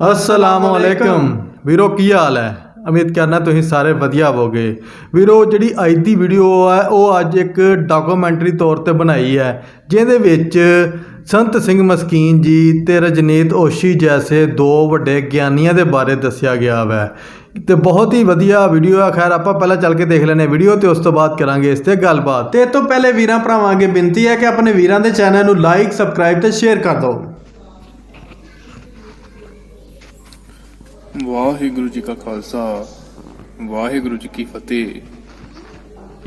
ਅਸਲਾਮ ਅਲੈਕਮ। ਵੀਰੋ, ਕੀ ਹਾਲ ਹੈ? ਉਮੀਦ ਕਰਨਾ ਤੁਸੀਂ ਸਾਰੇ ਵਧੀਆ ਹੋਵੋਗੇ। ਵੀਰੋ, ਜਿਹੜੀ ਅੱਜ ਦੀ ਵੀਡੀਓ ਹੈ, ਉਹ ਅੱਜ ਇੱਕ ਡਾਕੂਮੈਂਟਰੀ ਤੌਰ ਤੇ ਬਣਾਈ ਹੈ, ਜਿਹਦੇ ਵਿੱਚ ਸੰਤ ਸਿੰਘ ਮਸਕੀਨ ਜੀ ਤੇ ਰਜਨੀਤ ਓਸ਼ੀ ਜੈਸੇ ਦੋ ਵੱਡੇ ਗਿਆਨੀਆਂ ਦੇ ਬਾਰੇ ਦੱਸਿਆ ਗਿਆ ਹੈ ਤੇ ਬਹੁਤ ਹੀ ਵਧੀਆ ਵੀਡੀਓ ਆ ਖੈਰ, ਆਪਾਂ ਪਹਿਲਾਂ ਚੱਲ ਕੇ ਦੇਖ ਲੈਨੇ ਵੀਡੀਓ ਤੇ ਉਸ ਤੋਂ ਬਾਅਦ ਕਰਾਂਗੇ ਇਸ ਤੇ ਗੱਲਬਾਤ। ਤੇ ਇਹ ਤੋਂ ਪਹਿਲੇ ਵੀਰਾਂ ਭਰਾਵਾਂ ਅੱਗੇ ਬੇਨਤੀ ਹੈ ਕਿ ਆਪਣੇ ਵੀਰਾਂ ਦੇ ਚੈਨਲ ਨੂੰ ਲਾਈਕ ਸਬਸਕ੍ਰਾਈਬ ਤੇ ਸ਼ੇਅਰ ਕਰ ਦਿਓ। ਵਾਹਿਗੁਰੂ ਜੀ ਕਾ ਖਾਲਸਾ, ਵਾਹਿਗੁਰੂ ਜੀ ਕੀ ਫਤਿਹ।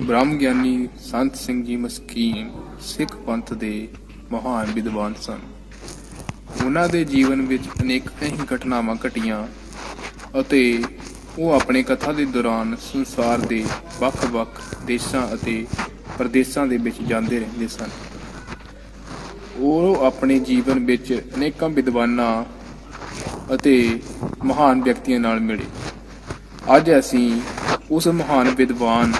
ਬ੍ਰਹਮ ਗਿਆਨੀ ਸੰਤ ਸਿੰਘ ਜੀ ਮਸਕੀਨ, ਸਿੱਖ ਪੰਥ ਦੇ ਮਹਾਨ ਵਿਦਵਾਨ ਸਨ। ਉਹਨਾਂ ਦੇ ਜੀਵਨ ਵਿੱਚ ਅਨੇਕਾਂ ਹੀ ਘਟਨਾਵਾਂ ਘਟੀਆਂ ਅਤੇ ਉਹ ਆਪਣੇ ਕਥਾ ਦੇ ਦੌਰਾਨ ਸੰਸਾਰ ਦੇ ਵੱਖ-ਵੱਖ ਦੇਸ਼ਾਂ ਅਤੇ ਪ੍ਰਦੇਸ਼ਾਂ ਦੇ ਵਿੱਚ ਜਾਂਦੇ ਰਹਿੰਦੇ ਸਨ। ਉਹ ਆਪਣੇ ਜੀਵਨ ਵਿੱਚ ਅਨੇਕਾਂ ਵਿਦਵਾਨਾਂ ਅਤੇ ਮਹਾਨ ਵਿਅਕਤੀਆਂ ਨਾਲ ਮਿਲੇ। ਅੱਜ ਅਸੀਂ ਉਸ ਮਹਾਨ ਵਿਦਵਾਨ,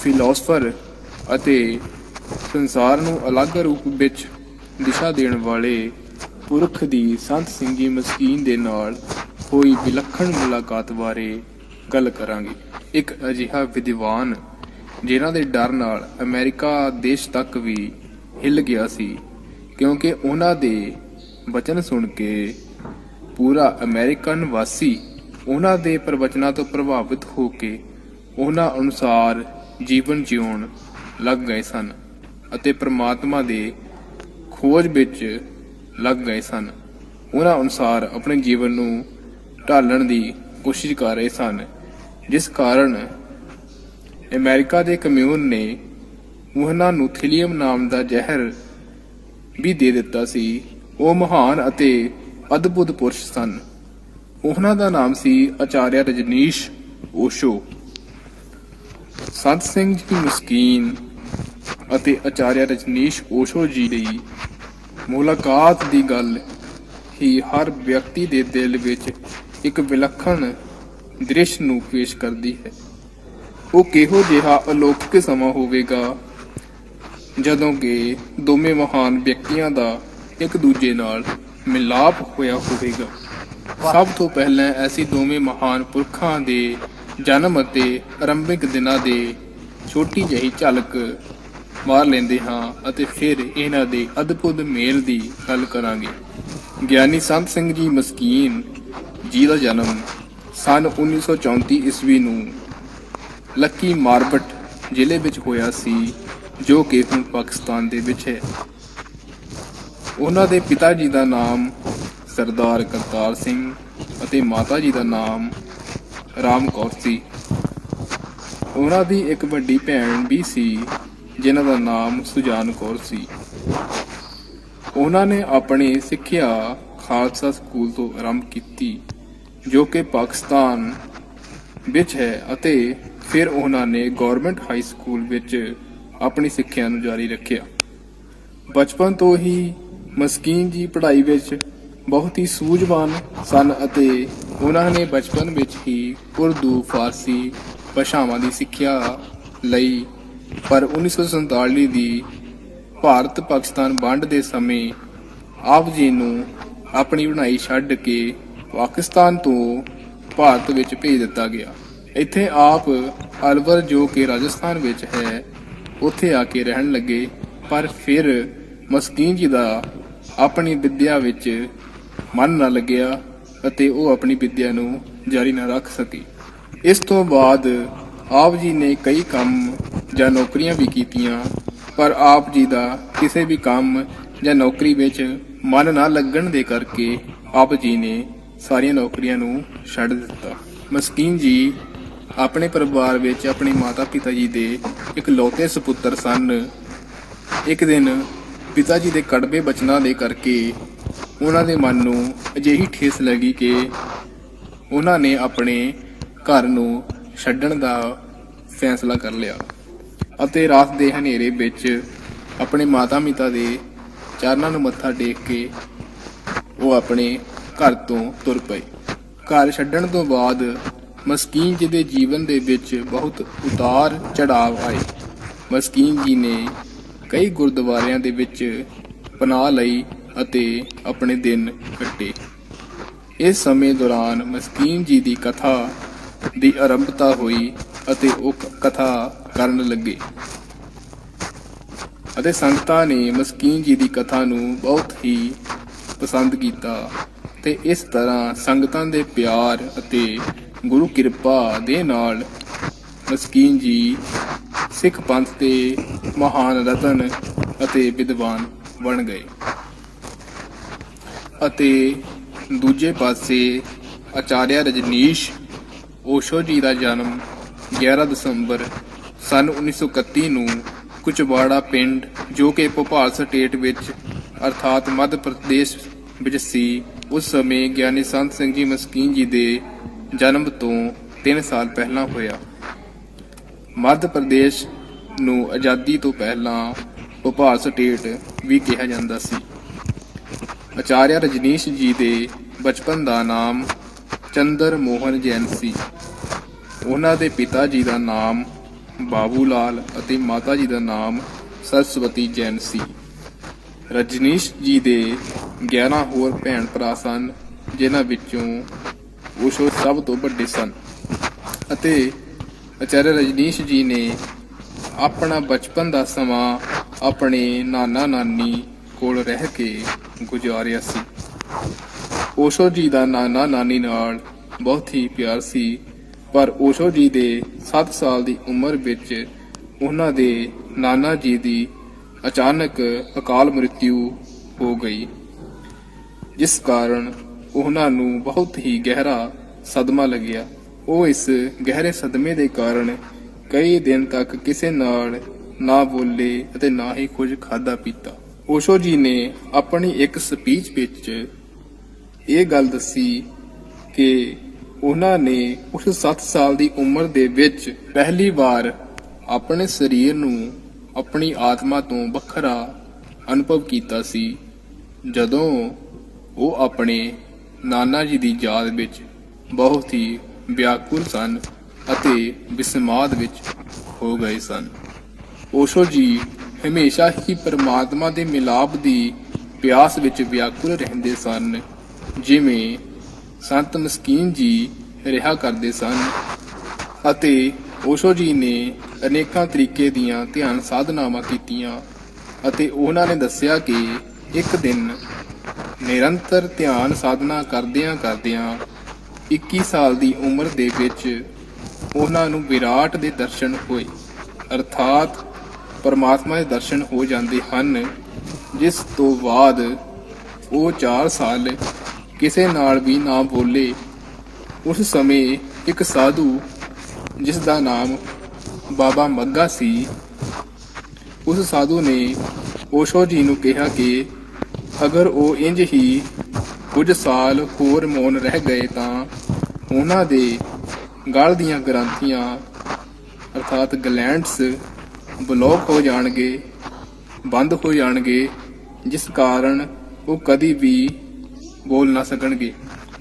ਫਿਲਾਸਫਰ ਅਤੇ ਸੰਸਾਰ ਨੂੰ ਅਲੱਗ ਰੂਪ ਵਿੱਚ ਦਿਸ਼ਾ ਦੇਣ ਵਾਲੇ ਪੁਰਖ ਦੀ ਸੰਤ ਸਿੰਘ ਮਸਕੀਨ ਦੇ ਨਾਲ ਹੋਈ ਵਿਲੱਖਣ ਮੁਲਾਕਾਤ ਬਾਰੇ ਗੱਲ ਕਰਾਂਗੇ। ਇੱਕ ਅਜਿਹਾ ਵਿਦਵਾਨ ਜਿਨ੍ਹਾਂ ਦੇ ਡਰ ਨਾਲ ਅਮਰੀਕਾ ਦੇਸ਼ ਤੱਕ ਵੀ ਹਿੱਲ ਗਿਆ ਸੀ, ਕਿਉਂਕਿ ਉਹਨਾਂ ਦੇ ਵਚਨ ਸੁਣ ਕੇ ਪੂਰਾ ਅਮਰੀਕਨ ਵਾਸੀ ਉਹਨਾਂ ਦੇ ਪ੍ਰਵਚਨਾਂ ਤੋਂ ਪ੍ਰਭਾਵਿਤ ਹੋ ਕੇ ਉਹਨਾਂ ਅਨੁਸਾਰ ਜੀਵਨ ਜਿਉਣ ਲੱਗ ਗਏ ਸਨ ਅਤੇ ਪ੍ਰਮਾਤਮਾ ਦੇ ਖੋਜ ਵਿੱਚ ਲੱਗ ਗਏ ਸਨ। ਉਹਨਾਂ ਅਨੁਸਾਰ ਆਪਣੇ ਜੀਵਨ ਨੂੰ ਢਾਲਣ ਦੀ ਕੋਸ਼ਿਸ਼ ਕਰ ਰਹੇ ਸਨ, ਜਿਸ ਕਾਰਨ ਅਮਰੀਕਾ ਦੇ ਕਮਿਊਨ ਨੇ ਉਹਨਾਂ ਨੂੰ ਥੀਲੀਅਮ ਨਾਮ ਦਾ ਜ਼ਹਿਰ ਵੀ ਦੇ ਦਿੱਤਾ ਸੀ। ਉਹ ਮਹਾਨ ਅਤੇ ਅਦਭੁਤ ਪੁਰਸ਼ ਸਨ। ਉਹਨਾਂ ਦਾ ਨਾਮ ਸੀ ਆਚਾਰਿਆ ਰਜਨੀਸ਼ ਓਸ਼ੋ। ਸੰਤ ਸਿੰਘ ਜੀ ਮਸਕੀਨ ਅਤੇ ਆਚਾਰਿਆ ਰਜਨੀਸ਼ ਓਸ਼ੋ ਜੀ ਦੀ ਮੁਲਾਕਾਤ ਦੀ ਗੱਲ ਹੀ ਹਰ ਵਿਅਕਤੀ ਦੇ ਦਿਲ ਵਿੱਚ ਇੱਕ ਵਿਲੱਖਣ ਦ੍ਰਿਸ਼ ਨੂੰ ਪੇਸ਼ ਕਰਦੀ ਹੈ। ਉਹ ਕਿਹੋ ਜਿਹਾ ਅਲੌਕਿਕ ਸਮਾਂ ਹੋਵੇਗਾ ਜਦੋਂ ਕਿ ਦੋਵੇਂ ਮਹਾਨ ਵਿਅਕਤੀਆਂ ਦਾ ਇੱਕ ਦੂਜੇ ਨਾਲ ਮਿਲਾਪ ਹੋਇਆ ਹੋਵੇਗਾ। ਸਭ ਤੋਂ ਪਹਿਲਾਂ ਐਸੀ ਦੋਵੇਂ ਮਹਾਨ ਪੁਰਖਾਂ ਦੇ ਜਨਮ ਅਤੇ ਆਰੰਭਿਕ ਦਿਨਾਂ ਦੇ ਛੋਟੀ ਜਿਹੀ ਝਲਕ ਮਾਰ ਲੈਂਦੇ ਹਾਂ ਅਤੇ ਫਿਰ ਇਹਨਾਂ ਦੇ ਅਦਭੁਤ ਮੇਲ ਦੀ ਗੱਲ ਕਰਾਂਗੇ। ਗਿਆਨੀ ਸੰਤ ਸਿੰਘ ਜੀ ਮਸਕੀਨ ਜੀ ਦਾ ਜਨਮ ਸਨ 1934 ਈਸਵੀ ਨੂੰ ਲੱਕੀ ਮਾਰਬਟ ਜ਼ਿਲ੍ਹੇ ਵਿੱਚ ਹੋਇਆ ਸੀ, ਜੋ ਕਿ ਹੁਣ ਪਾਕਿਸਤਾਨ ਦੇ ਵਿੱਚ ਹੈ। ਉਹਨਾਂ ਦੇ ਪਿਤਾ ਜੀ ਦਾ ਨਾਮ ਸਰਦਾਰ ਕਰਤਾਰ ਸਿੰਘ ਅਤੇ ਮਾਤਾ ਜੀ ਦਾ ਨਾਮ ਰਾਮ ਕੌਰ ਸੀ। ਉਹਨਾਂ ਦੀ ਇੱਕ ਵੱਡੀ ਭੈਣ ਵੀ ਸੀ, ਜਿਨ੍ਹਾਂ ਦਾ ਨਾਮ ਸੁਜਾਨ ਕੌਰ ਸੀ। ਉਹਨਾਂ ਨੇ ਆਪਣੀ ਸਿੱਖਿਆ ਖਾਲਸਾ ਸਕੂਲ ਤੋਂ ਆਰੰਭ ਕੀਤੀ, ਜੋ ਕਿ ਪਾਕਿਸਤਾਨ ਵਿੱਚ ਹੈ ਅਤੇ ਫਿਰ ਉਹਨਾਂ ਨੇ ਗਵਰਨਮੈਂਟ ਹਾਈ ਸਕੂਲ ਵਿੱਚ ਆਪਣੀ ਸਿੱਖਿਆ ਨੂੰ ਜਾਰੀ ਰੱਖਿਆ। ਬਚਪਨ ਤੋਂ ਹੀ ਮਸਕੀਨ ਜੀ ਪੜ੍ਹਾਈ ਵਿੱਚ ਬਹੁਤ ਹੀ ਸੂਝਵਾਨ ਸਨ ਅਤੇ ਉਹਨਾਂ ਨੇ ਬਚਪਨ ਵਿੱਚ ਹੀ ਉਰਦੂ, ਫਾਰਸੀ ਭਾਸ਼ਾਵਾਂ ਦੀ ਸਿੱਖਿਆ ਲਈ ਪਰ 1947 ਦੀ ਭਾਰਤ ਪਾਕਿਸਤਾਨ ਵੰਡ ਦੇ ਸਮੇਂ ਆਪ ਜੀ ਨੂੰ ਆਪਣੀ ਬਣਾਈ ਛੱਡ ਕੇ ਪਾਕਿਸਤਾਨ ਤੋਂ ਭਾਰਤ ਵਿੱਚ ਭੇਜ ਦਿੱਤਾ ਗਿਆ। ਇੱਥੇ ਆਪ ਅਲਵਰ ਜੋ ਕਿ ਰਾਜਸਥਾਨ ਵਿੱਚ ਹੈ, ਉੱਥੇ ਆ ਕੇ ਰਹਿਣ ਲੱਗੇ, ਪਰ ਫਿਰ ਮਸਕੀਨ ਜੀ ਦਾ ਆਪਣੀ ਵਿੱਦਿਆ ਵਿੱਚ ਮਨ ਨਾ ਲੱਗਿਆ ਅਤੇ ਉਹ ਆਪਣੀ ਵਿੱਦਿਆ ਨੂੰ ਜਾਰੀ ਨਾ ਰੱਖ ਸਕੀ। ਇਸ ਤੋਂ ਬਾਅਦ ਆਪ ਜੀ ਨੇ ਕਈ ਕੰਮ ਜਾਂ ਨੌਕਰੀਆਂ ਵੀ ਕੀਤੀਆਂ, ਪਰ ਆਪ ਜੀ ਦਾ ਕਿਸੇ ਵੀ ਕੰਮ ਜਾਂ ਨੌਕਰੀ ਵਿੱਚ ਮਨ ਨਾ ਲੱਗਣ ਦੇ ਕਰਕੇ ਆਪ ਜੀ ਨੇ ਸਾਰੀਆਂ ਨੌਕਰੀਆਂ ਨੂੰ ਛੱਡ ਦਿੱਤਾ। ਮਸਕੀਨ ਜੀ ਆਪਣੇ ਪਰਿਵਾਰ ਵਿੱਚ ਆਪਣੇ ਮਾਤਾ ਪਿਤਾ ਜੀ ਦੇ ਇਕਲੌਤੇ ਸੁਪੁੱਤਰ ਸਨ। ਇੱਕ ਦਿਨ ਪਿਤਾ ਜੀ ਦੇ ਕੜਵੇ ਬਚਨਾਂ ਦੇ ਕਰਕੇ ਉਹਨਾਂ ਦੇ ਮਨ ਨੂੰ ਅਜਿਹੀ ਠੇਸ ਲੱਗੀ ਕਿ ਉਹਨਾਂ ਨੇ ਆਪਣੇ ਘਰ ਨੂੰ ਛੱਡਣ ਦਾ ਫੈਸਲਾ ਕਰ ਲਿਆ ਅਤੇ ਰਾਤ ਦੇ ਹਨੇਰੇ ਵਿੱਚ ਆਪਣੇ ਮਾਤਾ ਪਿਤਾ ਦੇ ਚਰਨਾਂ ਨੂੰ ਮੱਥਾ ਟੇਕ ਕੇ ਉਹ ਆਪਣੇ ਘਰ ਤੋਂ ਤੁਰ ਪਏ। ਘਰ ਛੱਡਣ ਤੋਂ ਬਾਅਦ ਮਸਕੀਨ ਜੀ ਦੇ ਜੀਵਨ ਦੇ ਵਿੱਚ ਬਹੁਤ ਉਤਾਰ ਚੜਾਵ ਆਏ। ਮਸਕੀਨ ਜੀ ਨੇ ਕਈ ਗੁਰਦੁਆਰਿਆਂ ਦੇ ਵਿੱਚ ਪਨਾਹ ਲਈ ਅਤੇ ਆਪਣੇ ਦਿਨ ਕੱਟੇ। ਇਸ ਸਮੇਂ ਦੌਰਾਨ ਮਸਕੀਨ ਜੀ ਦੀ ਕਥਾ ਦੀ ਆਰੰਭਤਾ ਹੋਈ ਅਤੇ ਉਹ ਕਥਾ ਕਰਨ ਲੱਗੇ। ਅਤੇ ਸੰਗਤਾਂ ਨੇ ਮਸਕੀਨ ਜੀ ਦੀ ਕਥਾ ਨੂੰ ਬਹੁਤ ਹੀ ਪਸੰਦ ਕੀਤਾ ਤੇ ਇਸ ਤਰ੍ਹਾਂ ਸੰਗਤਾਂ ਦੇ ਪਿਆਰ ਅਤੇ ਗੁਰੂ ਕਿਰਪਾ ਦੇ ਨਾਲ ਮਸਕੀਨ ਜੀ ਸਿੱਖ ਪੰਥ ਦੇ ਮਹਾਨ ਰਤਨ ਅਤੇ ਵਿਦਵਾਨ ਬਣ ਗਏ ਅਤੇ ਦੂਜੇ ਪਾਸੇ ਆਚਾਰਿਆ ਰਜਨੀਸ਼ ਓਸ਼ੋ ਜੀ ਦਾ ਜਨਮ 11 ਦਸੰਬਰ ਸਨ 1931 ਨੂੰ ਕੁਚਵਾੜਾ ਪਿੰਡ, ਜੋ ਕਿ ਭੋਪਾਲ ਸਟੇਟ ਵਿੱਚ ਅਰਥਾਤ ਮੱਧ ਪ੍ਰਦੇਸ਼ ਵਿੱਚ ਸੀ, ਉਸ ਸਮੇਂ ਗਿਆਨੀ ਸੰਤ ਸਿੰਘ ਜੀ ਮਸਕੀਨ ਜੀ ਦੇ ਜਨਮ ਤੋਂ 3 ਸਾਲ ਪਹਿਲਾਂ ਹੋਇਆ। ਮੱਧ ਪ੍ਰਦੇਸ਼ ਨੂੰ ਆਜ਼ਾਦੀ ਤੋਂ ਪਹਿਲਾਂ ਭੋਪਾਲ ਸਟੇਟ ਵੀ ਕਿਹਾ ਜਾਂਦਾ ਸੀ। ਆਚਾਰਿਆ ਰਜਨੀਸ਼ ਜੀ ਦੇ ਬਚਪਨ ਦਾ ਨਾਮ ਚੰਦਰ ਮੋਹਨ ਜੈਨ ਸੀ। ਉਹਨਾਂ ਦੇ ਪਿਤਾ ਜੀ ਦਾ ਨਾਮ ਬਾਬੂ ਲਾਲ ਅਤੇ ਮਾਤਾ ਜੀ ਦਾ ਨਾਮ ਸਰਸਵਤੀ ਜੈਨ ਸੀ। ਰਜਨੀਸ਼ ਜੀ ਦੇ 11 ਹੋਰ ਭੈਣ ਭਰਾ ਸਨ, ਜਿਨ੍ਹਾਂ ਵਿੱਚੋਂ ਉਹ ਸਭ ਤੋਂ ਵੱਡੇ ਸਨ ਅਤੇ ਆਚਾਰਿਆ ਰਜਨੀਸ਼ ਜੀ ਨੇ ਆਪਣਾ ਬਚਪਨ ਦਾ ਸਮਾਂ ਆਪਣੇ ਨਾਨਾ ਨਾਨੀ ਕੋਲ ਰਹਿ ਕੇ ਗੁਜ਼ਾਰਿਆ ਸੀ। ਓਸ਼ੋ ਜੀ ਦਾ ਨਾਨਾ ਨਾਨੀ ਨਾਲ ਬਹੁਤ ਹੀ ਪਿਆਰ ਸੀ, ਪਰ ਓਸ਼ੋ ਜੀ ਦੇ 7 ਸਾਲ ਦੀ ਉਮਰ ਵਿੱਚ ਉਹਨਾਂ ਦੇ ਨਾਨਾ ਜੀ ਦੀ ਅਚਾਨਕ ਅਕਾਲ ਮ੍ਰਿਤਿੂ ਹੋ ਗਈ, ਜਿਸ ਕਾਰਨ ਉਹਨਾਂ ਨੂੰ ਬਹੁਤ ਹੀ ਗਹਿਰਾ ਸਦਮਾ ਲੱਗਿਆ। ਉਹ ਇਸ ਗਹਿਰੇ ਸਦਮੇ ਦੇ ਕਾਰਨ ਕਈ ਦਿਨ ਤੱਕ ਕਿਸੇ ਨਾਲ ਨਾ ਬੋਲੇ ਅਤੇ ਨਾ ਹੀ ਕੁਝ ਖਾਦਾ ਪੀਤਾ। ਓਸ਼ੋ ਜੀ ਨੇ ਆਪਣੀ ਇੱਕ ਸਪੀਚ ਵਿੱਚ ਇਹ ਗੱਲ ਦੱਸੀ ਕਿ ਉਹਨਾਂ ਨੇ ਉਸ 7 ਸਾਲ ਦੀ ਉਮਰ ਦੇ ਵਿੱਚ ਪਹਿਲੀ ਵਾਰ ਆਪਣੇ ਸਰੀਰ ਨੂੰ ਆਪਣੀ ਆਤਮਾ ਤੋਂ ਵੱਖਰਾ ਅਨੁਭਵ ਕੀਤਾ ਸੀ, ਜਦੋਂ ਉਹ ਆਪਣੇ ਨਾਨਾ ਜੀ ਦੀ ਯਾਦ ਵਿੱਚ ਬਹੁਤ ਹੀ ਵਿਆਕੁਲ ਸਨ ਅਤੇ ਵਿਸਮਾਦ ਵਿੱਚ ਹੋ ਗਏ ਸਨ। ਓਸ਼ੋ ਜੀ ਹਮੇਸ਼ਾ ਹੀ ਪਰਮਾਤਮਾ ਦੇ ਮਿਲਾਪ ਦੀ ਪਿਆਸ ਵਿੱਚ ਵਿਆਕੁਲ ਰਹਿੰਦੇ ਸਨ, ਜਿਵੇਂ ਸੰਤ ਮਸਕੀਨ ਜੀ ਰਿਹਾ ਕਰਦੇ ਸਨ ਅਤੇ ਓਸ਼ੋ ਜੀ ਨੇ ਅਨੇਕਾਂ ਤਰੀਕੇ ਦੀਆਂ ਧਿਆਨ ਸਾਧਨਾਵਾਂ ਕੀਤੀਆਂ ਅਤੇ ਉਹਨਾਂ ਨੇ ਦੱਸਿਆ ਕਿ ਇੱਕ ਦਿਨ ਨਿਰੰਤਰ ਧਿਆਨ ਸਾਧਨਾ ਕਰਦਿਆਂ ਕਰਦਿਆਂ 21 ਸਾਲ ਦੀ ਉਮਰ ਦੇ ਵਿੱਚ ਉਹਨਾਂ ਨੂੰ ਵਿਰਾਟ ਦੇ ਦਰਸ਼ਨ ਹੋਏ। ਅਰਥਾਤ ਪਰਮਾਤਮਾ ਦੇ ਦਰਸ਼ਨ ਹੋ ਜਾਂਦੇ ਹਨ, ਜਿਸ ਤੋਂ ਬਾਅਦ ਉਹ 4 ਸਾਲ ਕਿਸੇ ਨਾਲ ਵੀ ਨਾ ਬੋਲੇ। ਉਸ ਸਮੇਂ ਇੱਕ ਸਾਧੂ, ਜਿਸ ਦਾ ਨਾਮ ਬਾਬਾ ਮੱਗਾ ਸੀ, ਉਸ ਸਾਧੂ ਨੇ ਓਸ਼ੋ ਜੀ ਨੂੰ ਕਿਹਾ ਕਿ ਅਗਰ ਉਹ ਇੰਜ ਹੀ ਕੁਝ ਸਾਲ ਹੋਰ ਮੌਨ ਰਹਿ ਗਏ ਤਾਂ ਉਹਨਾਂ ਦੇ ਗਲ ਦੀਆਂ ਗ੍ਰੰਥੀਆਂ ਅਰਥਾਤ ਗਲੈਂਡਸ ਬਲੌਕ ਹੋ ਜਾਣਗੇ, ਬੰਦ ਹੋ ਜਾਣਗੇ, ਜਿਸ ਕਾਰਨ ਉਹ ਕਦੀ ਵੀ ਬੋਲ ਨਾ ਸਕਣਗੇ।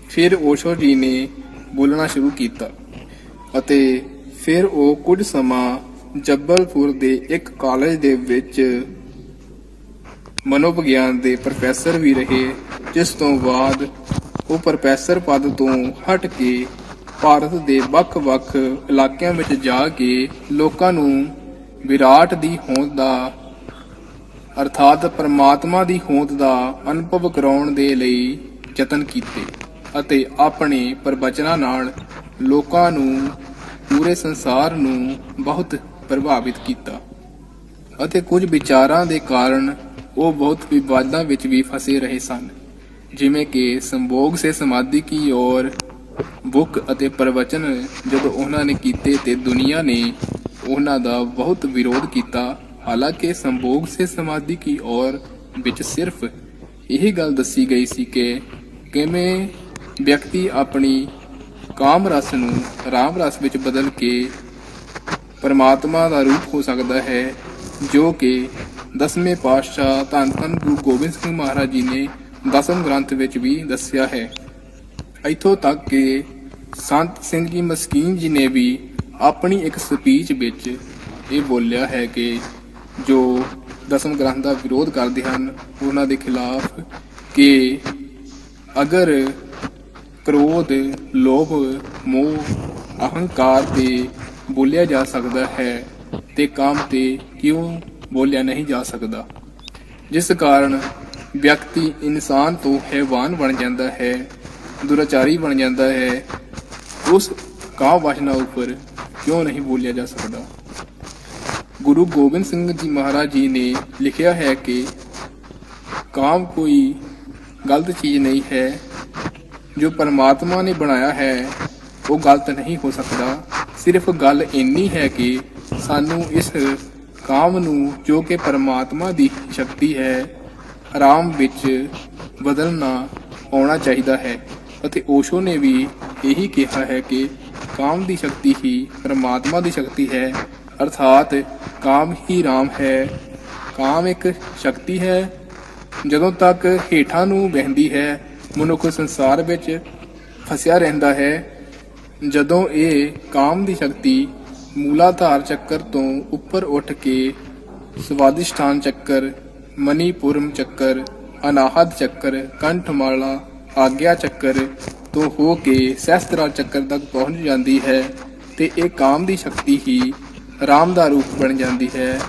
ਫਿਰ ਓਸ਼ੋ ਜੀ ਨੇ ਬੋਲਣਾ ਸ਼ੁਰੂ ਕੀਤਾ ਅਤੇ ਫਿਰ ਉਹ ਕੁਝ ਸਮਾਂ ਜੱਬਲਪੁਰ ਦੇ ਇੱਕ ਕਾਲਜ ਦੇ ਵਿੱਚ ਮਨੋਵਿਗਿਆਨ ਦੇ ਪ੍ਰੋਫੈਸਰ ਵੀ ਰਹੇ। ਜਿਸ ਤੋਂ ਬਾਅਦ ਉਹ ਪ੍ਰੋਫੈਸਰ ਪਦ ਤੋਂ ਹਟ ਕੇ ਭਾਰਤ ਦੇ ਵੱਖ-ਵੱਖ ਇਲਾਕਿਆਂ ਵਿੱਚ ਜਾ ਕੇ ਲੋਕਾਂ ਨੂੰ ਵਿਰਾਟ ਦੀ ਹੋਂਦ ਦਾ, ਅਰਥਾਤ ਪਰਮਾਤਮਾ ਦੀ ਹੋਂਦ ਦਾ ਅਨੁਭਵ ਕਰਾਉਣ ਦੇ ਲਈ ਯਤਨ ਕੀਤੇ ਅਤੇ ਆਪਣੇ ਪ੍ਰਵਚਨਾਂ ਨਾਲ ਲੋਕਾਂ ਨੂੰ, ਪੂਰੇ ਸੰਸਾਰ ਨੂੰ ਬਹੁਤ ਪ੍ਰਭਾਵਿਤ ਕੀਤਾ ਅਤੇ ਕੁਝ ਵਿਚਾਰਾਂ ਦੇ ਕਾਰਨ ਉਹ ਬਹੁਤ ਵਿਵਾਦਾਂ ਵਿੱਚ ਵੀ ਫਸੇ ਰਹੇ ਸਨ। ਜਿਵੇਂ ਕਿ ਸੰਭੋਗ ਸੇ ਸਮਾਧੀ ਕੀ ਔਰ ਬੁੱਕ ਅਤੇ ਪ੍ਰਵਚਨ ਜਦੋਂ ਉਹਨਾਂ ਨੇ ਕੀਤੇ ਤੇ ਦੁਨੀਆ ਨੇ ਉਹਨਾਂ ਦਾ ਬਹੁਤ ਵਿਰੋਧ ਕੀਤਾ, ਹਾਲਾਂਕਿ ਸੰਭੋਗ ਸੇ ਸਮਾਧੀ ਕੀ ਔਰ ਵਿੱਚ ਸਿਰਫ ਇਹ ਗੱਲ ਦੱਸੀ ਗਈ ਸੀ ਕਿ ਕਿਵੇਂ ਵਿਅਕਤੀ ਆਪਣੀ ਕਾਮ ਰਸ ਨੂੰ ਰਾਮ ਰਸ ਵਿੱਚ ਬਦਲ ਕੇ ਪਰਮਾਤਮਾ ਦਾ ਰੂਪ ਹੋ ਸਕਦਾ ਹੈ, ਜੋ ਕਿ ਦਸਵੇਂ ਪਾਤਸ਼ਾਹ ਧੰਨ ਧੰਨ ਗੁਰੂ ਗੋਬਿੰਦ ਸਿੰਘ ਮਹਾਰਾਜ ਜੀ ਨੇ ਦਸਮ ਗ੍ਰੰਥ ਵਿੱਚ ਵੀ ਦੱਸਿਆ ਹੈ। ਇੱਥੋਂ ਤੱਕ ਕਿ ਸੰਤ ਸਿੰਘ ਜੀ ਮਸਕੀਨ ਜੀ ਨੇ ਵੀ ਆਪਣੀ ਇੱਕ ਸਪੀਚ ਵਿੱਚ ਇਹ ਬੋਲਿਆ ਹੈ ਕਿ ਜੋ ਦਸਮ ਗ੍ਰੰਥ ਦਾ ਵਿਰੋਧ ਕਰਦੇ ਹਨ, ਉਹਨਾਂ ਦੇ ਖਿਲਾਫ ਕਿ ਅਗਰ ਕ੍ਰੋਧ, ਲੋਭ, ਮੋਹ, ਅਹੰਕਾਰ ਤੇ ਬੋਲਿਆ ਜਾ ਸਕਦਾ ਹੈ ਤੇ ਕਾਮ ਤੇ ਕਿਉਂ ਬੋਲਿਆ ਨਹੀਂ ਜਾ ਸਕਦਾ? ਜਿਸ ਕਾਰਨ ਵਿਅਕਤੀ ਇਨਸਾਨ ਤੋਂ ਹੈਵਾਨ ਬਣ ਜਾਂਦਾ ਹੈ, ਦੁਰਾਚਾਰੀ ਬਣ ਜਾਂਦਾ ਹੈ, ਉਸ ਕਾਵ ਵਾਸਨਾ ਉੱਪਰ ਕਿਉਂ ਨਹੀਂ ਬੋਲਿਆ ਜਾ ਸਕਦਾ? ਗੁਰੂ ਗੋਬਿੰਦ ਸਿੰਘ ਜੀ ਮਹਾਰਾਜ ਜੀ ਨੇ ਲਿਖਿਆ ਹੈ ਕਿ ਕਾਮ ਕੋਈ ਗਲਤ ਚੀਜ਼ ਨਹੀਂ ਹੈ, ਜੋ ਪਰਮਾਤਮਾ ਨੇ ਬਣਾਇਆ ਹੈ, ਉਹ ਗਲਤ ਨਹੀਂ ਹੋ ਸਕਦਾ। ਸਿਰਫ ਗੱਲ ਇੰਨੀ ਹੈ ਕਿ ਸਾਨੂੰ ਇਸ ਕਾਮ ਨੂੰ ਜੋ ਕਿ ਪਰਮਾਤਮਾ ਦੀ ਸ਼ਕਤੀ ਹੈ ਆਰਾਮ ਵਿੱਚ ਬਦਲਣਾ ਆਉਣਾ ਚਾਹੀਦਾ ਹੈ ਅਤੇ ਓਸ਼ੋ ਨੇ ਵੀ ਇਹੀ ਕਿਹਾ ਹੈ ਕਿ ਕਾਮ ਦੀ ਸ਼ਕਤੀ ਹੀ ਪਰਮਾਤਮਾ ਦੀ ਸ਼ਕਤੀ ਹੈ, ਅਰਥਾਤ ਕਾਮ ਹੀ ਰਾਮ ਹੈ। ਕਾਮ ਇੱਕ ਸ਼ਕਤੀ ਹੈ, ਜਦੋਂ ਤੱਕ ਹੇਠਾਂ ਨੂੰ ਵਹਿੰਦੀ ਹੈ, ਮਨੁੱਖ ਸੰਸਾਰ ਵਿੱਚ ਫਸਿਆ ਰਹਿੰਦਾ ਹੈ। ਜਦੋਂ ਇਹ ਕਾਮ ਦੀ ਸ਼ਕਤੀ ਮੂਲਾਧਾਰ ਚੱਕਰ ਤੋਂ ਉੱਪਰ ਉੱਠ ਕੇ ਸਵਾਦਿਸ਼ਠਾਨ ਚੱਕਰ ਮਨੀਪੁਰਮ ਚੱਕਰ, ਅਨਾਹਦ ਚੱਕਰ, ਕੰਠਮਾਲਾ, ਆਗਿਆ ਚੱਕਰ ਤੋਂ ਹੋ ਕੇ ਸਹਸਤਰਾ ਚੱਕਰ ਤੱਕ ਪਹੁੰਚ ਜਾਂਦੀ ਹੈ ਤੇ ਇਹ ਕਾਮ ਦੀ ਸ਼ਕਤੀ ਹੀ ਰਾਮ ਦਾ ਰੂਪ ਬਣ ਜਾਂਦੀ ਹੈ।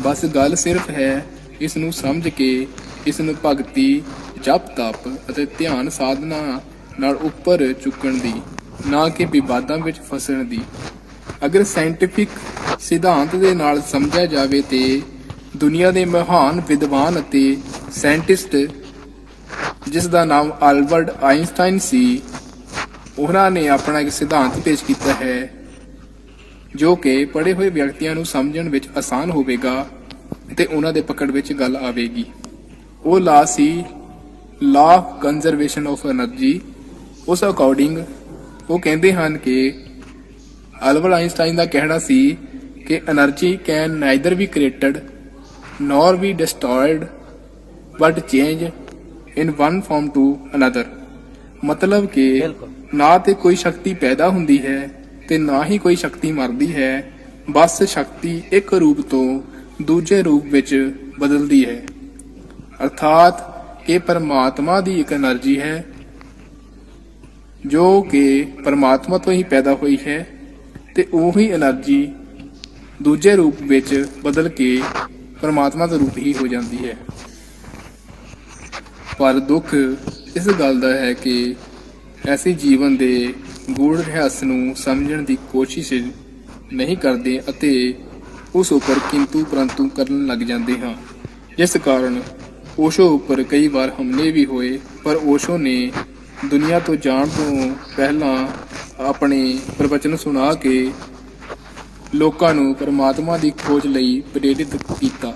ਬਸ ਗੱਲ ਸਿਰਫ ਹੈ ਇਸ ਨੂੰ ਸਮਝ ਕੇ ਇਸ ਨੂੰ ਭਗਤੀ, ਜਪ ਤਪ ਅਤੇ ਧਿਆਨ ਸਾਧਨਾ ਨਾਲ ਉੱਪਰ ਚੁੱਕਣ ਦੀ, ਨਾ ਕਿ ਵਿਵਾਦਾਂ ਵਿੱਚ ਫਸਣ ਦੀ। ਅਗਰ ਸਾਇੰਟਿਫਿਕ ਸਿਧਾਂਤ ਦੇ ਨਾਲ ਸਮਝਿਆ ਜਾਵੇ ਤੇ ਦੁਨੀਆ ਦੇ ਮਹਾਨ ਵਿਦਵਾਨ ਅਤੇ ਸਾਇੰਟਿਸਟ, ਜਿਸ ਦਾ ਨਾਮ ਆਲਬਰਟ ਆਇਨਸਟਾਈਨ ਸੀ, ਉਹਨਾਂ ਨੇ ਆਪਣਾ ਇੱਕ ਸਿਧਾਂਤ ਪੇਸ਼ ਕੀਤਾ ਹੈ, ਜੋ ਕਿ ਪੜ੍ਹੇ ਹੋਏ ਵਿਅਕਤੀਆਂ ਨੂੰ ਸਮਝਣ ਵਿੱਚ ਆਸਾਨ ਹੋਵੇਗਾ ਤੇ ਉਹਨਾਂ ਦੇ ਪਕੜ ਵਿੱਚ ਗੱਲ ਆਵੇਗੀ। ਉਹ ਲਾ ਸੀ, ਲਾ ਕੰਜ਼ਰਵੇਸ਼ਨ ਆਫ એનર્ਜੀ ਉਸ ਅਕੋਰਡਿੰਗ ਉਹ ਕਹਿੰਦੇ ਹਨ ਕਿ ਆਲਬਰਟ ਆਇਨਸਟਾਈਨ ਦਾ ਕਹਿਣਾ ਸੀ ਕਿ energy can neither be created nor be destroyed but change in one form to another. ਮਤਲਬ ਕਿ ਨਾ ਤੇ ਕੋਈ ਸ਼ਕਤੀ ਪੈਦਾ ਹੁੰਦੀ ਹੈ ਤੇ ਨਾ ਹੀ ਕੋਈ ਸ਼ਕਤੀ ਮਰਦੀ ਹੈ ਬਸ ਸ਼ਕਤੀ ਇੱਕ ਰੂਪ ਤੋਂ ਦੂਜੇ ਰੂਪ ਵਿੱਚ ਬਦਲਦੀ ਹੈ। ਅਰਥਾਤ ਕਿ ਪਰਮਾਤਮਾ ਦੀ ਇੱਕ એનર્ਜੀ ਹੈ ਜੋ ਕਿ ਪਰਮਾਤਮਾ ਤੋਂ ਹੀ ਪੈਦਾ ਹੋਈ ਹੈ ਤੇ ਉਹੀ એનર્ਜੀ ਦੂਜੇ ਰੂਪ ਵਿੱਚ ਬਦਲ ਕੇ ਪਰਮਾਤਮਾ ਦਾ ਰੂਪ ਹੀ ਹੋ ਜਾਂਦੀ ਹੈ। ਪਰ ਦੁੱਖ ਇਸ ਗੱਲ ਦਾ ਹੈ ਕਿ ਐਸੀ ਜੀਵਨ ਦੇ ਗੂੜ ਰਹੱਸ ਨੂੰ ਸਮਝਣ ਦੀ ਕੋਸ਼ਿਸ਼ ਨਹੀਂ ਕਰਦੇ ਅਤੇ ਉਸ ਉੱਪਰ ਕਿੰਤੂ ਪਰੰਤੂ ਕਰਨ ਲੱਗ ਜਾਂਦੇ ਹਾਂ। ਜਿਸ ਕਾਰਨ ਓਸ਼ੋ ਉੱਪਰ ਕਈ ਵਾਰ ਹਮਲੇ ਵੀ ਹੋਏ, ਪਰ ਓਸ਼ੋ ਨੇ ਦੁਨੀਆ ਤੋਂ ਜਾਣ ਤੋਂ ਪਹਿਲਾਂ ਆਪਣੇ ਪ੍ਰਵਚਨ ਸੁਣਾ ਕੇ ਲੋਕਾਂ ਨੂੰ ਪਰਮਾਤਮਾ ਦੀ ਖੋਜ ਲਈ ਪ੍ਰੇਰਿਤ ਕੀਤਾ।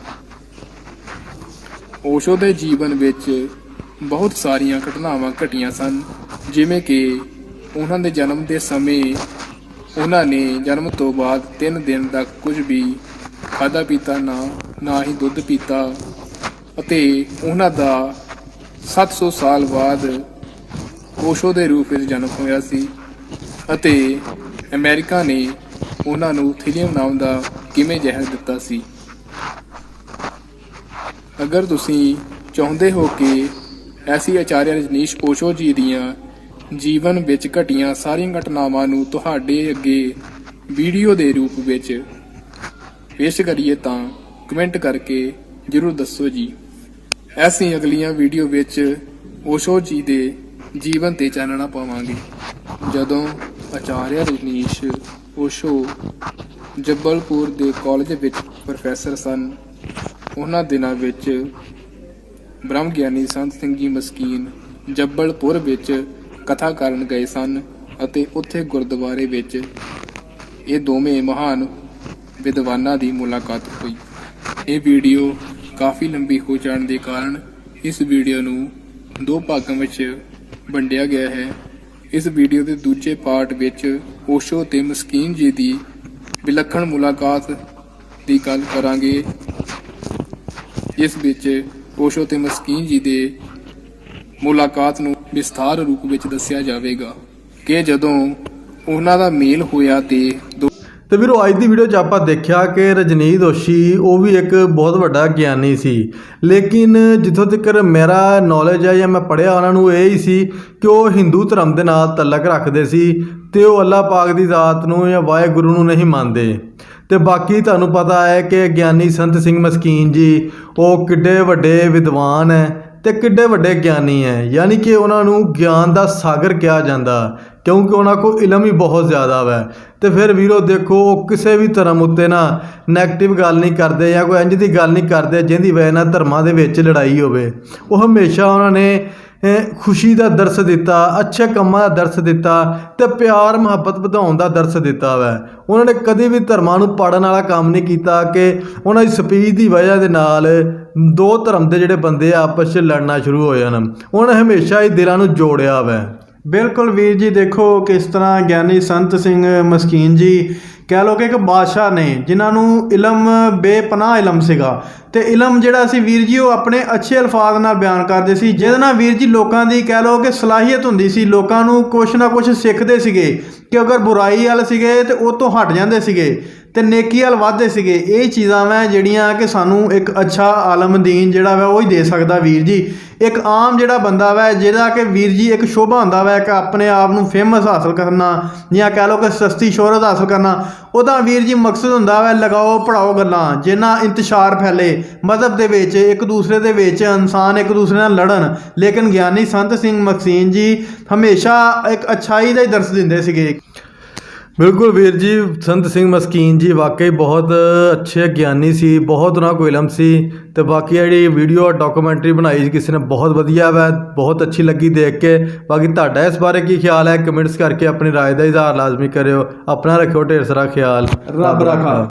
ਓਸ਼ੋ ਦੇ ਜੀਵਨ ਵਿੱਚ ਬਹੁਤ ਸਾਰੀਆਂ ਘਟਨਾਵਾਂ ਘਟੀਆਂ ਸਨ, ਜਿਵੇਂ ਕਿ ਉਹਨਾਂ ਦੇ ਜਨਮ ਦੇ ਸਮੇਂ ਉਹਨਾਂ ਨੇ ਜਨਮ ਤੋਂ ਬਾਅਦ 3 ਦਿਨ ਤੱਕ ਕੁਝ ਵੀ ਖਾਦਾ ਪੀਤਾ ਨਾ ਨਾ ਹੀ ਦੁੱਧ ਪੀਤਾ ਅਤੇ ਉਹਨਾਂ ਦਾ 700 ਸਾਲ ਬਾਅਦ ਓਸ਼ੋ ਦੇ ਰੂਪ ਵਿੱਚ ਜਨਮ ਹੋਇਆ ਸੀ ਅਤੇ ਅਮਰੀਕਾ ਨੇ ਉਹਨਾਂ ਨੂੰ ਥੀਲੀਅਮ ਨਾਮ ਦਾ ਕਿਵੇਂ ਜ਼ਹਿਰ ਦਿੱਤਾ ਸੀ? ਅਗਰ ਤੁਸੀਂ ਚਾਹੁੰਦੇ ਹੋ ਕਿ ਐਸੀ ਆਚਾਰਿਆ ਰਜਨੀਸ਼ ਓਸ਼ੋ ਜੀ ਦੀਆਂ ਜੀਵਨ ਵਿੱਚ ਘਟੀਆਂ ਸਾਰੀਆਂ ਘਟਨਾਵਾਂ ਨੂੰ ਤੁਹਾਡੇ ਅੱਗੇ ਵੀਡੀਓ ਦੇ ਰੂਪ ਵਿੱਚ ਪੇਸ਼ ਕਰੀਏ ਤਾਂ ਕਮੈਂਟ ਕਰਕੇ ਜਰੂਰ ਦੱਸੋ ਜੀ। ਐਸੀ ਅਗਲੀਆਂ ਵੀਡੀਓ ਵਿੱਚ ਓਸ਼ੋ ਜੀ ਦੇ ਜੀਵਨ ਤੇ ਚਾਨਣਾ ਪਾਵਾਂਗੇ। ਜਦੋਂ ਆਚਾਰਿਆ ਰਜਨੀਸ਼ ਓਸ਼ੋ ਜੱਬਲਪੁਰ ਦੇ ਕਾਲਜ ਵਿੱਚ ਪ੍ਰੋਫੈਸਰ ਸਨ। ਉਹਨਾਂ ਦਿਨਾਂ ਵਿੱਚ ਬ੍ਰਹਮ ਗਿਆਨੀ ਸੰਤ ਸਿੰਘ ਜੀ ਮਸਕੀਨ ਜੱਬਲਪੁਰ ਵਿੱਚ ਕਥਾ ਕਰਨ ਗਏ ਸਨ ਅਤੇ ਉੱਥੇ ਗੁਰਦੁਆਰੇ ਵਿੱਚ ਇਹ ਦੋਵੇਂ ਮਹਾਨ ਵਿਦਵਾਨਾਂ ਦੀ ਮੁਲਾਕਾਤ ਹੋਈ। ਇਹ ਵੀਡੀਓ ਕਾਫੀ ਲੰਬੀ ਹੋ ਜਾਣ ਦੇ ਕਾਰਨ ਇਸ ਵੀਡੀਓ ਨੂੰ ਦੋ ਭਾਗਾਂ ਵਿੱਚ ਵੰਡਿਆ ਗਿਆ ਹੈ। ਇਸ ਵੀਡੀਓ ਦੇ ਦੂਜੇ ਪਾਰਟ ਵਿੱਚ ਓਸ਼ੋ ਤੇ ਮਸਕੀਨ ਜੀ ਦੀ ਵਿਲੱਖਣ ਮੁਲਾਕਾਤ ਦੀ ਗੱਲ ਕਰਾਂਗੇ। ਇਸ ਵਿੱਚ ਓਸ਼ੋ ਤੇ ਮਸਕੀਨ ਜੀ ਦੇ ਮੁਲਾਕਾਤ ਨੂੰ ਵਿਸਥਾਰ ਰੂਪ ਵਿੱਚ ਦੱਸਿਆ ਜਾਵੇਗਾ ਕਿ ਜਦੋਂ ਉਹਨਾਂ ਦਾ ਮੇਲ ਹੋਇਆ ਤੇ ਦੋ ਤੇ ਵੀਰੋ, ਅੱਜ ਦੀ ਵੀਡੀਓ 'ਚ ਆਪਾਂ ਦੇਖਿਆ ਕਿ ਰਜਨੀਸ਼ ਦੋਸ਼ੀ ਉਹ ਵੀ ਇੱਕ ਬਹੁਤ ਵੱਡਾ ਗਿਆਨੀ ਸੀ। ਲੇਕਿਨ ਜਿੱਥੋਂ ਤੱਕ ਮੇਰਾ ਨੌਲੇਜ ਹੈ ਜਾਂ ਮੈਂ ਪੜ੍ਹਿਆ, ਉਹਨਾਂ ਨੂੰ ਇਹ ਹੀ ਸੀ ਕਿ ਉਹ ਹਿੰਦੂ ਧਰਮ ਦੇ ਨਾਲ ਤਲਕ ਰੱਖਦੇ ਸੀ ਤੇ ਉਹ ਅੱਲਾਹ ਪਾਕ ਦੀ ਜ਼ਾਤ ਨੂੰ ਜਾਂ ਵਾਹਿਗੁਰੂ ਨੂੰ ਨਹੀਂ ਮੰਨਦੇ। ਤੇ ਬਾਕੀ ਤੁਹਾਨੂੰ ਪਤਾ ਹੈ ਕਿ ਗਿਆਨੀ ਸੰਤ ਸਿੰਘ ਮਸਕੀਨ ਜੀ, ਉਹ ਕਿੱਡੇ ਵੱਡੇ ਵਿਦਵਾਨ ਹੈ ਤੇ ਕਿੱਡੇ ਵੱਡੇ ਗਿਆਨੀ ਹੈ। ਯਾਨੀ ਕਿ ਉਹਨਾਂ ਨੂੰ ਗਿਆਨ ਦਾ ਸਾਗਰ ਕਿਹਾ ਜਾਂਦਾ। ਕਿਉਂਕਿ ਉਹਨਾਂ ਕੋਲ ਇਲਮ ਹੀ ਬਹੁਤ ਜ਼ਿਆਦਾ ਵੈ। ਤੇ ਫਿਰ ਵੀਰੋ ਦੇਖੋ, ਉਹ ਕਿਸੇ ਵੀ ਧਰਮ ਉੱਤੇ ਨਾ ਨੈਗੇਟਿਵ ਗੱਲ ਨਹੀਂ ਕਰਦੇ ਜਾਂ ਕੋਈ ਇੰਜ ਦੀ ਗੱਲ ਨਹੀਂ ਕਰਦੇ ਜਿਹਦੀ ਵਜ੍ਹਾ ਨਾਲ ਧਰਮਾਂ ਦੇ ਵਿੱਚ ਲੜਾਈ ਹੋਵੇ। ਉਹ ਹਮੇਸ਼ਾ ਉਹਨਾਂ ਨੇ ਖੁਸ਼ੀ ਦਾ ਦਰਸ ਦਿੱਤਾ, ਅੱਛੇ ਕੰਮਾਂ ਦਾ ਦਰਸ ਦਿੱਤਾ ਤੇ ਪਿਆਰ, ਮੁਹੱਬਤ ਵਧਾਉਣ ਦਾ ਦਰਸ ਦਿੱਤਾ ਵੈ। ਉਹਨਾਂ ਨੇ ਕਦੇ ਵੀ ਧਰਮਾਂ ਨੂੰ ਪਾੜਨ ਵਾਲਾ ਕੰਮ ਨਹੀਂ ਕੀਤਾ ਕਿ ਉਹਨਾਂ ਦੀ ਸਪੀਚ ਦੀ ਵਜ੍ਹਾ ਦੇ ਨਾਲ ਦੋ ਧਰਮ ਦੇ ਜਿਹੜੇ ਬੰਦੇ ਆਪਸ 'ਚ ਲੜਨਾ ਸ਼ੁਰੂ ਹੋ ਜਾਣ। ਉਹਨਾਂ ਨੇ ਹਮੇਸ਼ਾ ਹੀ ਦਿਲਾਂ ਨੂੰ ਜੋੜਿਆ ਵੈ। ਬਿਲਕੁਲ ਵੀਰ ਜੀ, ਦੇਖੋ ਕਿਸ ਤਰ੍ਹਾਂ ਗਿਆਨੀ ਸੰਤ ਸਿੰਘ ਮਸਕੀਨ ਜੀ, ਕਹਿ ਲੋ ਕਿ ਇੱਕ ਬਾਦਸ਼ਾਹ ਨੇ, ਜਿਨ੍ਹਾਂ ਨੂੰ ਇਲਮ ਬੇਪਨਾਹ ਇਲਮ ਸੀਗਾ। ਤੇ ਇਲਮ ਜਿਹੜਾ ਸੀ ਵੀਰ ਜੀ, ਉਹ ਆਪਣੇ ਅੱਛੇ ਅਲਫਾਜ਼ ਨਾਲ ਬਿਆਨ ਕਰਦੇ ਸੀ, ਜਿਹਦੇ ਨਾਲ ਵੀਰ ਜੀ ਲੋਕਾਂ ਦੀ ਕਹਿ ਲੋ ਕਿ ਸਲਾਹੀਅਤ ਹੁੰਦੀ ਸੀ, ਲੋਕਾਂ ਨੂੰ ਕੁਛ ਨਾ ਕੁਛ ਸਿੱਖਦੇ ਸੀਗੇ ਕਿ ਅਗਰ ਬੁਰਾਈ ਵਾਲ ਸੀਗੇ ਤੇ ਉਹ ਤੋਂ ਹਟ ਜਾਂਦੇ ਸੀਗੇ। ਤੇ ਨੇਕੀ ਵੱਲ ਵਧਦੇ ਸੀਗੇ। ਇਹ ਚੀਜ਼ਾਂ ਮੈਂ ਜਿਹੜੀਆਂ ਕਿ ਸਾਨੂੰ ਇੱਕ ਅੱਛਾ ਆਲਮ ਦੀਨ ਜਿਹੜਾ ਵਾ ਉਹ ਹੀ ਦੇ ਸਕਦਾ ਵੀਰ ਜੀ। ਇੱਕ ਆਮ ਜਿਹੜਾ ਬੰਦਾ ਵਾ, ਜਿਹਦਾ ਕਿ ਵੀਰ ਜੀ ਇੱਕ ਸ਼ੋਭਾ ਹੁੰਦਾ ਵਾ ਕਿ ਆਪਣੇ ਆਪ ਨੂੰ ਫੇਮਸ ਹਾਸਲ ਕਰਨਾ ਜਾਂ ਕਹਿ ਲਓ ਕਿ ਸਸਤੀ ਸ਼ੋਹਰਤ ਹਾਸਲ ਕਰਨਾ, ਉਹਦਾ ਵੀਰ ਜੀ ਮਕਸਦ ਹੁੰਦਾ ਵਾ ਲਗਾਓ, ਪੜਾਓ ਗੱਲਾਂ, ਜਿੰਨਾ ਇੰਤਸ਼ਾਰ ਫੈਲੇ ਮਜ਼ਹਬ ਦੇ ਵਿੱਚ, ਇੱਕ ਦੂਸਰੇ ਦੇ ਵਿੱਚ ਇਨਸਾਨ ਇੱਕ ਦੂਸਰੇ ਨਾਲ ਲੜਨ। ਲੇਕਿਨ ਗਿਆਨੀ ਸੰਤ ਸਿੰਘ ਮਕਸੀਨ ਜੀ ਹਮੇਸ਼ਾ ਇੱਕ ਅੱਛਾਈ ਦਾ ਹੀ ਦਰਸ ਦਿੰਦੇ ਸੀਗੇ। ਬਿਲਕੁਲ ਵੀਰ ਜੀ ਸੰਤ ਸਿੰਘ ਮਸਕੀਨ ਜੀ ਵਾਕਈ ਬਹੁਤ ਅੱਛੇ ਗਿਆਨੀ ਸੀ ਬਹੁਤ ਉਹਨਾਂ ਕੋਲ ਇਲਮ ਸੀ ਤੇ ਬਾਕੀ ਇਹ ਜਿਹੜੀ ਵੀਡੀਓ ਡਾਕੂਮੈਂਟਰੀ ਬਣਾਈ ਸੀ ਕਿਸੇ ਨੇ ਬਹੁਤ ਵਧੀਆ ਵੈ ਬਹੁਤ ਅੱਛੀ ਲੱਗੀ ਦੇਖ ਕੇ ਬਾਕੀ ਤੁਹਾਡਾ ਇਸ ਬਾਰੇ ਕੀ ਖਿਆਲ ਹੈ ਕਮੈਂਟਸ ਕਰਕੇ ਆਪਣੀ رائے ਦਾ ਇਜ਼ਹਾਰ ਲਾਜ਼ਮੀ ਕਰਿਓ ਆਪਣਾ ਰੱਖਿਓ ਢੇਰ ਸਾਰਾ ਖਿਆਲ ਰੱਬ ਰਾਖਾ